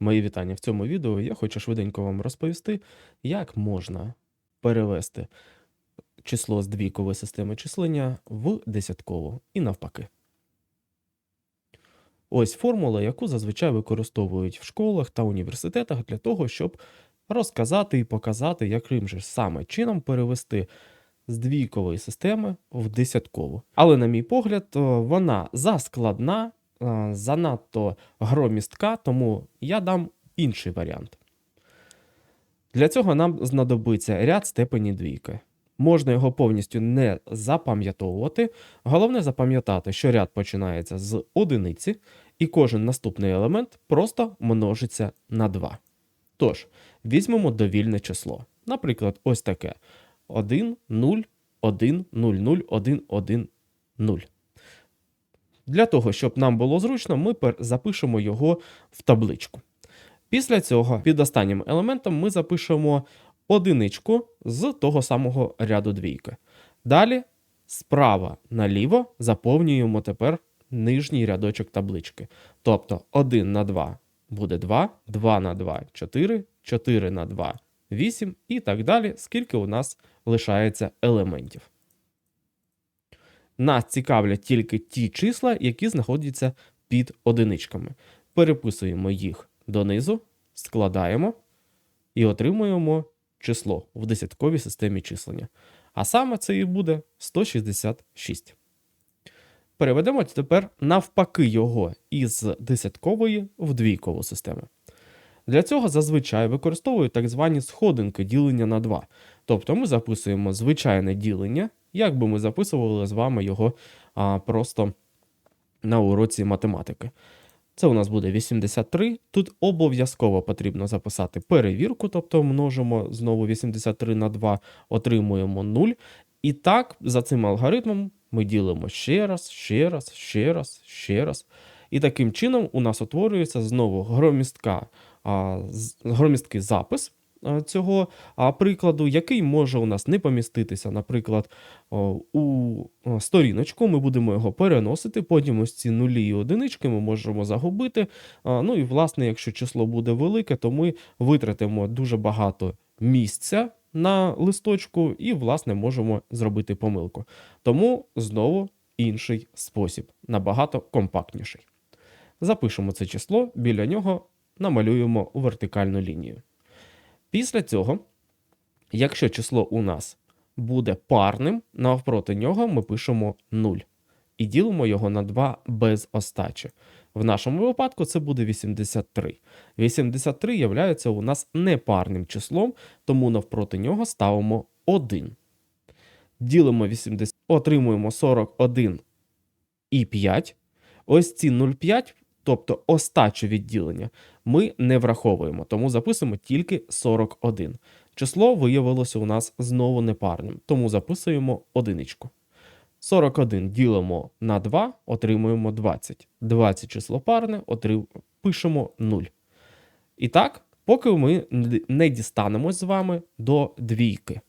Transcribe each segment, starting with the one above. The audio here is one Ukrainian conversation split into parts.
Мої вітання в цьому відео. Я хочу швиденько вам розповісти, як можна перевести число з двійкової системи числення в десяткову і навпаки. Ось формула, яку зазвичай використовують в школах та університетах для того, щоб розказати і показати, яким же саме чином перевести з двійкової системи в десяткову. Але, на мій погляд, вона заскладна, занадто громістка, тому я дам інший варіант. Для цього нам знадобиться ряд степені двійки. Можна його повністю не запам'ятовувати. Головне запам'ятати, що ряд починається з одиниці, і кожен наступний елемент просто множиться на 2. Тож, візьмемо довільне число. Наприклад, ось таке: 1, 0, 1, 0, 0, 1, 1, 0. Для того, щоб нам було зручно, ми запишемо його в табличку. Після цього під останнім елементом ми запишемо одиничку з того самого ряду двійки. Далі справа наліво заповнюємо тепер нижній рядочок таблички. Тобто 1 на 2 буде 2, 2 на 2 4, 4 на 2 8 і так далі, скільки у нас лишається елементів. Нас цікавлять тільки ті числа, які знаходяться під одиничками. Переписуємо їх донизу, складаємо і отримуємо число в десятковій системі числення. А саме це і буде 166. Переведемо тепер навпаки його із десяткової в двійкову систему. Для цього зазвичай використовують так звані сходинки ділення на 2. Тобто ми записуємо звичайне ділення, як би ми записували з вами його а, просто на уроці математики. Це у нас буде 83. Тут обов'язково потрібно записати перевірку, тобто множимо знову 83 на 2, отримуємо 0. І так, за цим алгоритмом ми ділимо ще раз, ще раз, ще раз, ще раз. І таким чином у нас утворюється знову громістка, а, громісткий запис цього прикладу, який може у нас не поміститися, наприклад, у сторіночку. Ми будемо його переносити, потім ось ці нулі і одинички ми можемо загубити. Ну і власне, якщо число буде велике, то ми витратимо дуже багато місця на листочку і, власне, можемо зробити помилку. Тому знову інший спосіб, набагато компактніший. Запишемо це число, біля нього намалюємо вертикальну лінію. Після цього, якщо число у нас буде парним, навпроти нього ми пишемо 0 і ділимо його на 2 без остачі. В нашому випадку це буде 83. 83 є у нас непарним числом, тому навпроти нього ставимо 1. Ділимо 80, отримуємо 41 і 5. Ось ці 0,5, тобто остачу відділення, ми не враховуємо, тому записуємо тільки 41. Число виявилося у нас знову непарним, тому записуємо одиничку. 41 ділимо на 2, отримуємо 20. 20 число парне, отрив... пишемо 0. І так, поки ми не дістанемось з вами до двійки.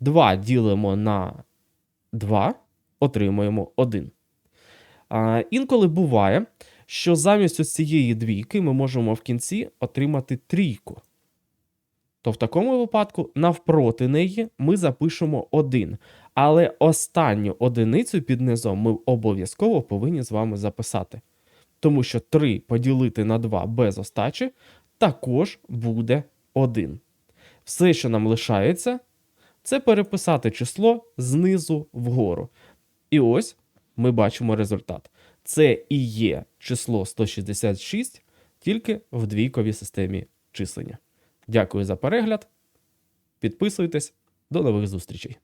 2 ділимо на 2, отримуємо 1. А, інколи буває, що замість ось цієї двійки ми можемо в кінці отримати трійку. То в такому випадку навпроти неї ми запишемо 1. Але останню одиницю під низом ми обов'язково повинні з вами записати. Тому що 3 поділити на 2 без остачі також буде 1. Все, що нам лишається, це переписати число знизу вгору. І ось ми бачимо результат. Це і є число 166 тільки в двійковій системі числення. Дякую за перегляд. Підписуйтесь. До нових зустрічей.